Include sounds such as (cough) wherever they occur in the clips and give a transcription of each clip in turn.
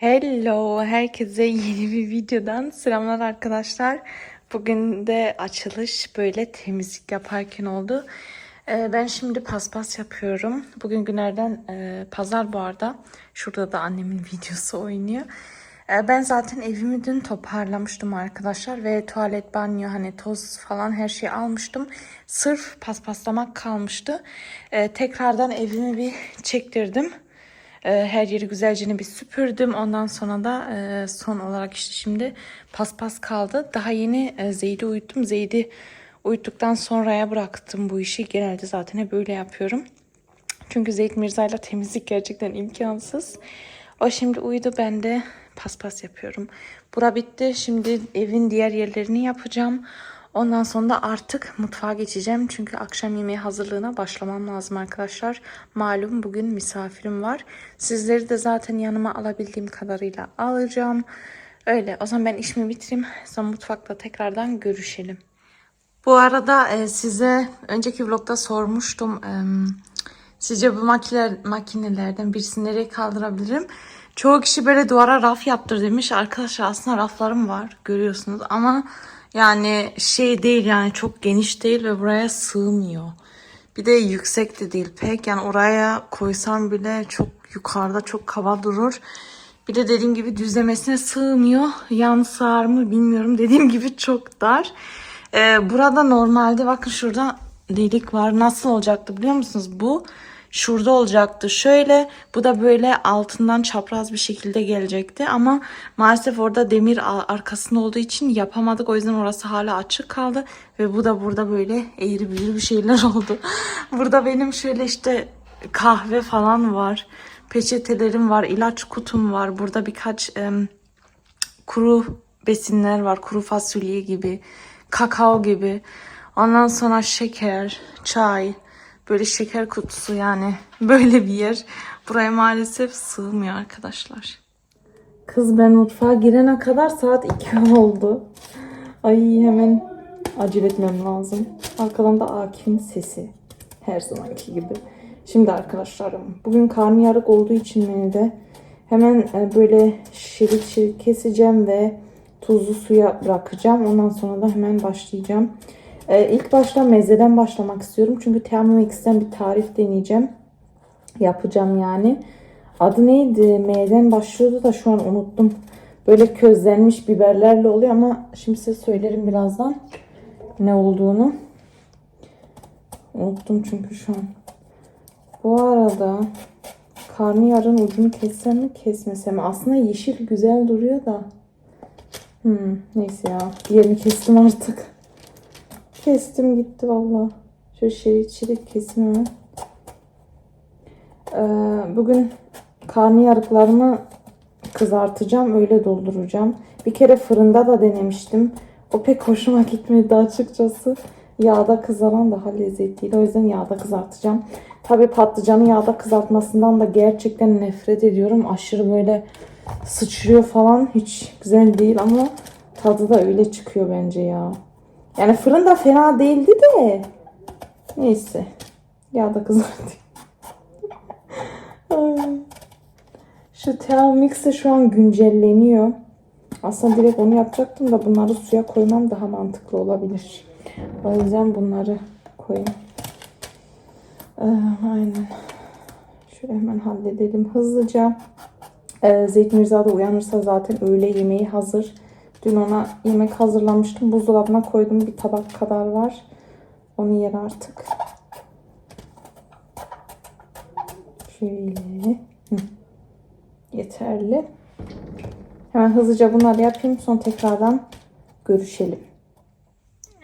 Hello, herkese yeni bir videodan selamlar arkadaşlar. Bugün de açılış böyle temizlik yaparken oldu. Ee, ben şimdi paspas yapıyorum. Bugün günlerden e, pazar bu arada. Şurada da annemin (laughs) videosu oynuyor. Ee, ben zaten evimi dün toparlamıştım arkadaşlar ve tuvalet, banyo, hani toz falan her şeyi almıştım. Sırf paspaslamak kalmıştı. Ee, tekrardan evimi bir çektirdim. E, Her yeri güzelce bir süpürdüm. Ondan sonra da e, son olarak işte şimdi paspas kaldı. Daha yeni e, Zeyd'i uyuttum. Zeyd'i uyuttuktan sonraya bıraktım bu işi. Genelde zaten hep böyle yapıyorum. Çünkü Zeyd Mirza'yla temizlik gerçekten imkansız. O şimdi uyudu ben de paspas yapıyorum. Bura bitti. Şimdi evin diğer yerlerini yapacağım. Ondan sonra da artık mutfağa geçeceğim. Çünkü akşam yemeği hazırlığına başlamam lazım arkadaşlar. Malum bugün misafirim var. Sizleri de zaten yanıma alabildiğim kadarıyla alacağım. Öyle o zaman ben işimi bitireyim. Sonra mutfakta tekrardan görüşelim. Bu arada e, size önceki vlogda sormuştum. E, sizce bu makineler, makinelerden birisini nereye kaldırabilirim? Çoğu kişi böyle duvara raf yaptır demiş. Arkadaşlar aslında raflarım var görüyorsunuz ama yani şey değil yani çok geniş değil ve buraya sığmıyor. Bir de yüksek de değil pek yani oraya koysam bile çok yukarıda çok kaba durur. Bir de dediğim gibi düzlemesine sığmıyor. Yan sığar mı bilmiyorum. Dediğim gibi çok dar. Ee, burada normalde bakın şurada delik var. Nasıl olacaktı biliyor musunuz? Bu şurada olacaktı. Şöyle bu da böyle altından çapraz bir şekilde gelecekti. Ama maalesef orada demir arkasında olduğu için yapamadık. O yüzden orası hala açık kaldı. Ve bu da burada böyle eğri büğrü bir şeyler (laughs) oldu. burada benim şöyle işte kahve falan var. Peçetelerim var. ilaç kutum var. Burada birkaç em, kuru besinler var. Kuru fasulye gibi, kakao gibi. Ondan sonra şeker, çay, böyle şeker kutusu yani (laughs) böyle bir yer. Buraya maalesef sığmıyor arkadaşlar. Kız ben mutfağa girene kadar saat 2 (laughs) oldu. Ay hemen acele etmem lazım. Arkadan da Akif'in sesi. Her zamanki gibi. Şimdi arkadaşlarım bugün karnıyarık olduğu için menüde hemen e, böyle şerit şerit keseceğim ve tuzlu suya bırakacağım. Ondan sonra da hemen başlayacağım. E, ilk başta mezeden başlamak istiyorum. Çünkü Thermomix'ten bir tarif deneyeceğim. Yapacağım yani. Adı neydi? M'den başlıyordu da şu an unuttum. Böyle közlenmiş biberlerle oluyor ama şimdi size söylerim birazdan ne olduğunu. Unuttum çünkü şu an. Bu arada karnıyarın ucunu kessem mi kesmesem? Aslında yeşil güzel duruyor da. Hmm, neyse ya. Diğerini kestim artık. Kestim gitti valla. Şöyle şerit şerit kesim hemen. Ee, bugün karnıyarıklarımı kızartacağım. Öyle dolduracağım. Bir kere fırında da denemiştim. O pek hoşuma gitmedi açıkçası. Yağda kızaran daha lezzetliydi. O yüzden yağda kızartacağım. Tabii patlıcanı yağda kızartmasından da gerçekten nefret ediyorum. Aşırı böyle sıçrıyor falan. Hiç güzel değil ama tadı da öyle çıkıyor bence ya. Yani fırın da fena değildi de. Neyse. Yağda kızartayım. Ay. Şu Thermomix de şu an güncelleniyor. Aslında direkt onu yapacaktım da bunları suya koymam daha mantıklı olabilir. O yüzden bunları koyayım. Ee, aynen. Şöyle hemen halledelim hızlıca. Ee, Zeyt Mirza da uyanırsa zaten öğle yemeği hazır. Dün ona yemek hazırlamıştım. Buzdolabına koydum. Bir tabak kadar var. Onu yer artık. Şöyle. Hı. Yeterli. Hemen hızlıca bunları yapayım. Sonra tekrardan görüşelim.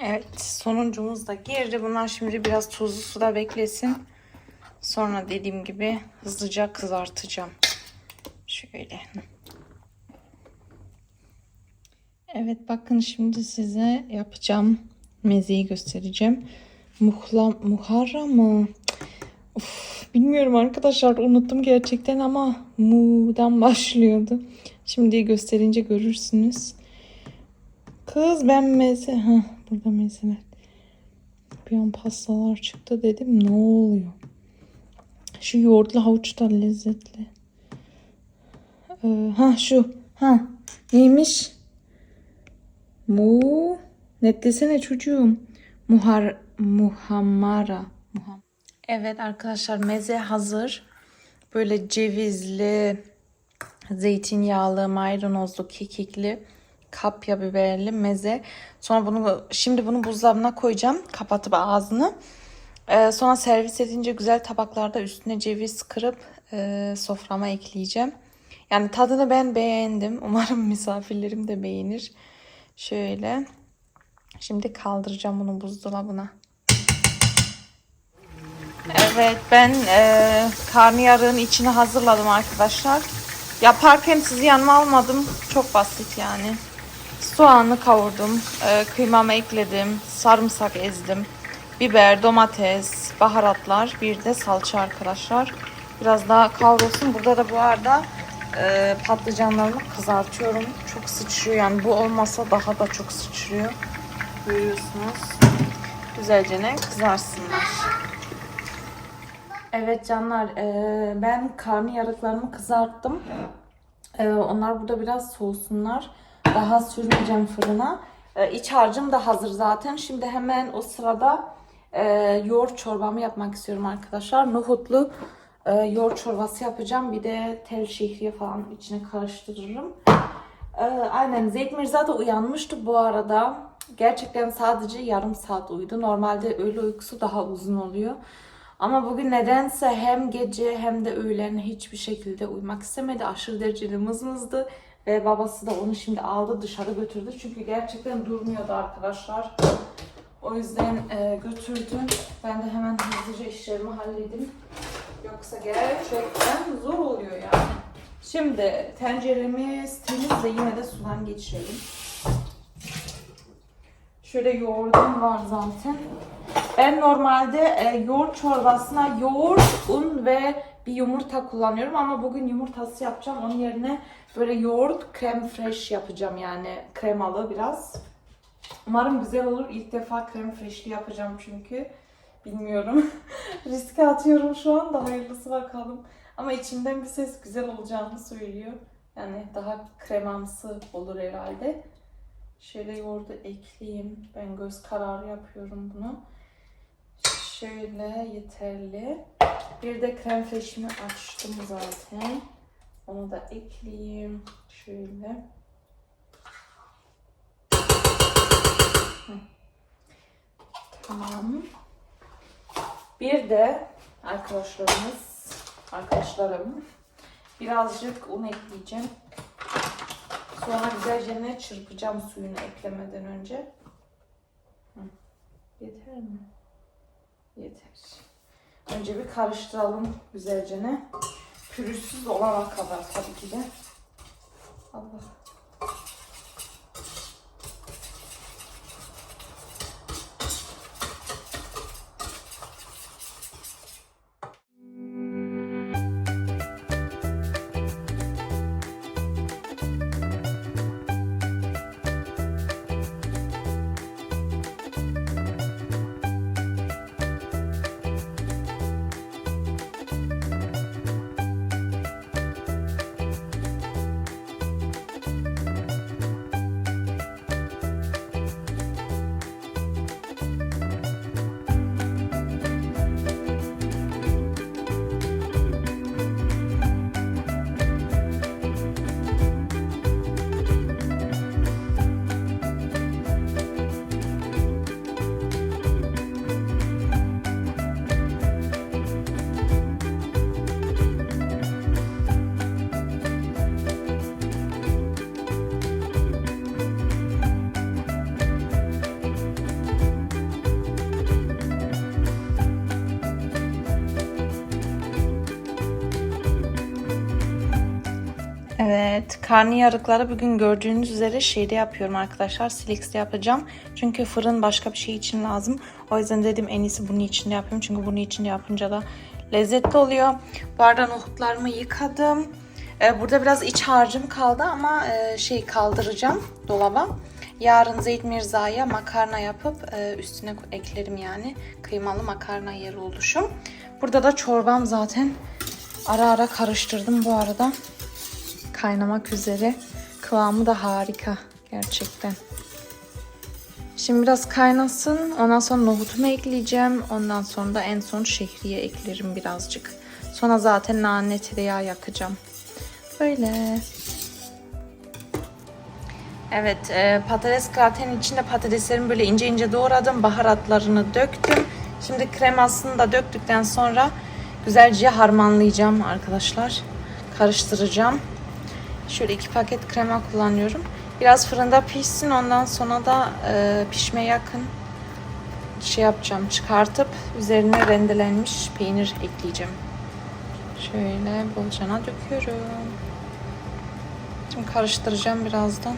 Evet sonuncumuz da girdi. Bunlar şimdi biraz tuzlu suda beklesin. Sonra dediğim gibi hızlıca kızartacağım. Şöyle. Evet bakın şimdi size yapacağım mezeyi göstereceğim. Muhla, muharra mı? Of, bilmiyorum arkadaşlar unuttum gerçekten ama mu'dan başlıyordu. Şimdi gösterince görürsünüz. Kız ben meze... Ha burada mezeler. Bir an pastalar çıktı dedim ne oluyor? Şu yoğurtlu havuç da lezzetli. Ee, ha şu. Ha. Neymiş? Mu. Netlesene çocuğum. Muhar. Muhammara. Muham. Evet arkadaşlar meze hazır. Böyle cevizli, zeytinyağlı, maydanozlu, kekikli, kapya biberli meze. Sonra bunu şimdi bunu buzdolabına koyacağım. Kapatıp ağzını. Ee, sonra servis edince güzel tabaklarda üstüne ceviz kırıp e, soframa ekleyeceğim. Yani tadını ben beğendim. Umarım misafirlerim de beğenir. Şöyle. Şimdi kaldıracağım bunu buzdolabına. Evet ben e, karnıyarığın içini hazırladım arkadaşlar. Yaparken sizi yanıma almadım. Çok basit yani. Soğanı kavurdum. E, kıymamı ekledim. Sarımsak ezdim. Biber, domates, baharatlar. Bir de salça arkadaşlar. Biraz daha kavrulsun. Burada da bu arada e, patlıcanlarımı kızartıyorum. Çok sıçrıyor yani bu olmasa daha da çok sıçrıyor. Görüyorsunuz. Güzelce ne kızarsınlar. Evet canlar e, ben karnıyarıklarımı kızarttım. E, onlar burada biraz soğusunlar. Daha sürmeyeceğim fırına. E, iç harcım da hazır zaten. Şimdi hemen o sırada e, yoğurt çorbamı yapmak istiyorum arkadaşlar. Nohutlu e, yoğurt çorbası yapacağım. Bir de tel şehriye falan içine karıştırırım. E, aynen Zeyd Mirza da uyanmıştı bu arada. Gerçekten sadece yarım saat uyudu. Normalde öğle uykusu daha uzun oluyor. Ama bugün nedense hem gece hem de öğlen hiçbir şekilde uyumak istemedi. Aşırı derecede mızmızdı. Ve babası da onu şimdi aldı dışarı götürdü. Çünkü gerçekten durmuyordu arkadaşlar. O yüzden e, götürdü. Ben de hemen hızlıca işlerimi halledim. Yoksa gerçekten zor oluyor yani. Şimdi tenceremiz temiz de yine de sudan geçirelim. Şöyle yoğurdum var zaten. Ben normalde e, yoğurt çorbasına yoğurt, un ve bir yumurta kullanıyorum ama bugün yumurtası yapacağım. Onun yerine böyle yoğurt, krem fresh yapacağım yani kremalı biraz. Umarım güzel olur. İlk defa krem freshli yapacağım çünkü. Bilmiyorum. (laughs) Riske atıyorum şu an da hayırlısı bakalım. Ama içimden bir ses güzel olacağını söylüyor. Yani daha kremamsı olur herhalde. Şöyle yoğurdu ekleyeyim. Ben göz kararı yapıyorum bunu. Şöyle yeterli. Bir de krem freşimi açtım zaten. Onu da ekleyeyim. Şöyle. Tamam. Bir de arkadaşlarımız, arkadaşlarım birazcık un ekleyeceğim. Sonra güzelce ne çırpacağım suyunu eklemeden önce. Yeter mi? Yeter. Önce bir karıştıralım güzelce ne. Pürüzsüz olana kadar tabii ki de. Allah. Karnıyarıkları bugün gördüğünüz üzere şeyde yapıyorum arkadaşlar. Silix'te yapacağım. Çünkü fırın başka bir şey için lazım. O yüzden dedim en iyisi bunun içinde yapayım. Çünkü bunun içinde yapınca da lezzetli oluyor. Bu arada nohutlarımı yıkadım. Ee, burada biraz iç harcım kaldı ama e, şey kaldıracağım dolaba. Yarın Zeyd Mirza'ya makarna yapıp e, üstüne eklerim yani. Kıymalı makarna yeri oluşum. Burada da çorbam zaten ara ara karıştırdım bu arada kaynamak üzere. Kıvamı da harika gerçekten. Şimdi biraz kaynasın. Ondan sonra nohutumu ekleyeceğim. Ondan sonra da en son şehriye eklerim birazcık. Sonra zaten nane tereyağı yakacağım. Böyle. Evet, e, patates gratenin içinde patateslerimi böyle ince ince doğradım. Baharatlarını döktüm. Şimdi kremasını da döktükten sonra güzelce harmanlayacağım arkadaşlar. Karıştıracağım. Şöyle iki paket krema kullanıyorum. Biraz fırında pişsin. Ondan sonra da e, pişmeye yakın şey yapacağım. Çıkartıp üzerine rendelenmiş peynir ekleyeceğim. Şöyle bolcana döküyorum. Şimdi karıştıracağım birazdan.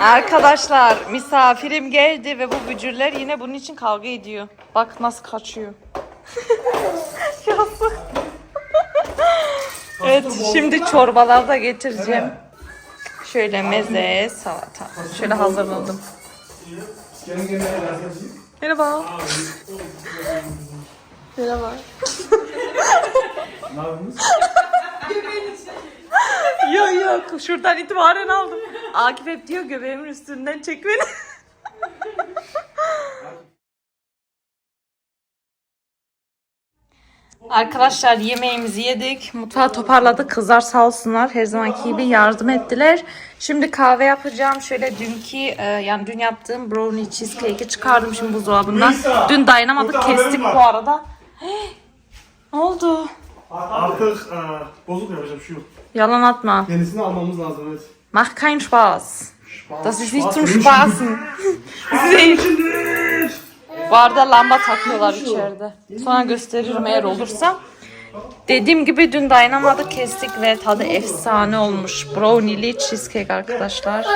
Arkadaşlar misafirim geldi ve bu bücürler yine bunun için kavga ediyor. Bak nasıl kaçıyor. (laughs) Yazık. evet şimdi çorbalar da getireceğim. Şöyle meze, salata. Şöyle hazırladım. Merhaba. Merhaba. Ne yapıyorsunuz? Yok yok şuradan itibaren aldım. Akif hep diyor göbeğimin üstünden çek beni. Arkadaşlar yemeğimizi yedik. Mutfağı toparladık. Kızlar sağ olsunlar. Her zamanki gibi yardım ettiler. Şimdi kahve yapacağım. Şöyle dünkü e, yani dün yaptığım brownie cheesecake'i çıkardım şimdi buzdolabından. Dün dayanamadık kestik bu arada. (gasps) ne oldu? Artık e, bozuk yapacağım şu yok. Yalan atma. Yenisini almamız lazım evet. Mach keinen Spaß. Das ist nicht zum Spaß. Spaßen. (laughs) Bu arada lamba takıyorlar içeride. Sonra gösteririm eğer olursa. Dediğim gibi dün dayanamadık kestik ve tadı efsane olmuş. Brownie'li cheesecake arkadaşlar.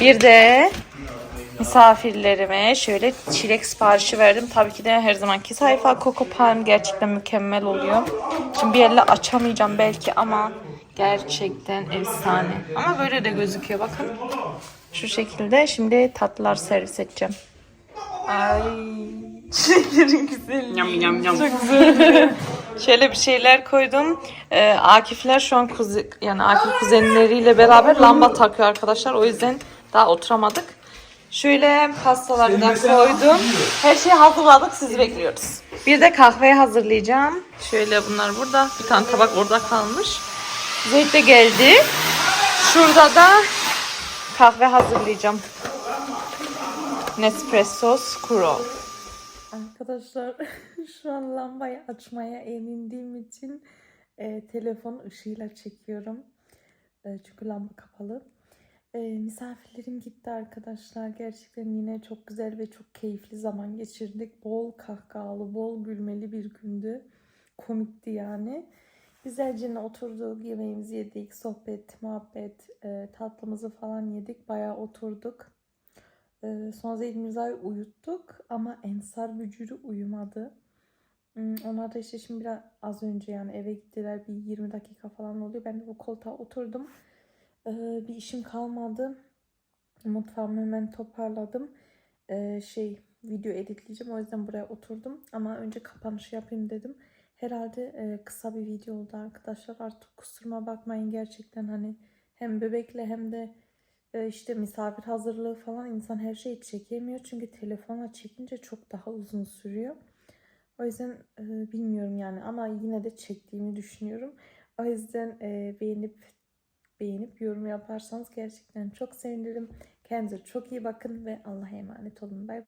Bir de misafirlerime şöyle çilek siparişi verdim. Tabii ki de her zamanki sayfa Coco Palm gerçekten mükemmel oluyor. Şimdi bir elle açamayacağım belki ama gerçekten efsane. Ama böyle de gözüküyor bakın. Şu şekilde şimdi tatlılar servis edeceğim. Ay (laughs) çileklerin güzelliği. Çok güzel. Şöyle bir şeyler koydum. Ee, Akifler şu an kuzi, yani Akif kuzenleriyle beraber lamba takıyor arkadaşlar. O yüzden daha oturamadık. Şöyle pastaları da koydum. Her şeyi hazırladık. Sizi bekliyoruz. Bir de kahveyi hazırlayacağım. Şöyle bunlar burada. Bir tane tabak orada kalmış. Zeyt de geldi. Şurada da kahve hazırlayacağım. Nespresso Scuro. Arkadaşlar (laughs) şu an lambayı açmaya emindiğim için e, telefon ışığıyla çekiyorum. E, çünkü lamba kapalı. E, misafirlerim gitti arkadaşlar. Gerçekten yine çok güzel ve çok keyifli zaman geçirdik. Bol kahkahalı, bol gülmeli bir gündü. Komikti yani. Güzelce oturduk, yemeğimizi yedik, sohbet, muhabbet, e, tatlımızı falan yedik. Bayağı oturduk. Ee, Sonra Zeyd Mirza'yı uyuttuk ama Ensar Bücür'ü uyumadı. Hmm, Onlar da işte şimdi biraz az önce yani eve gittiler bir 20 dakika falan oluyor. Ben de bu koltuğa oturdum. Ee, Bir işim kalmadı. Mutfağımı hemen toparladım. Ee, şey video editleyeceğim o yüzden buraya oturdum. Ama önce kapanışı yapayım dedim. Herhalde e, kısa bir video oldu arkadaşlar. Artık kusuruma bakmayın gerçekten hani hem bebekle hem de e, işte misafir hazırlığı falan insan her şeyi çekemiyor. Çünkü telefonla çekince çok daha uzun sürüyor. O yüzden e, bilmiyorum yani ama yine de çektiğimi düşünüyorum. O yüzden e, beğenip beğenip yorum yaparsanız gerçekten çok sevinirim. Kendinize çok iyi bakın ve Allah'a emanet olun. Bye.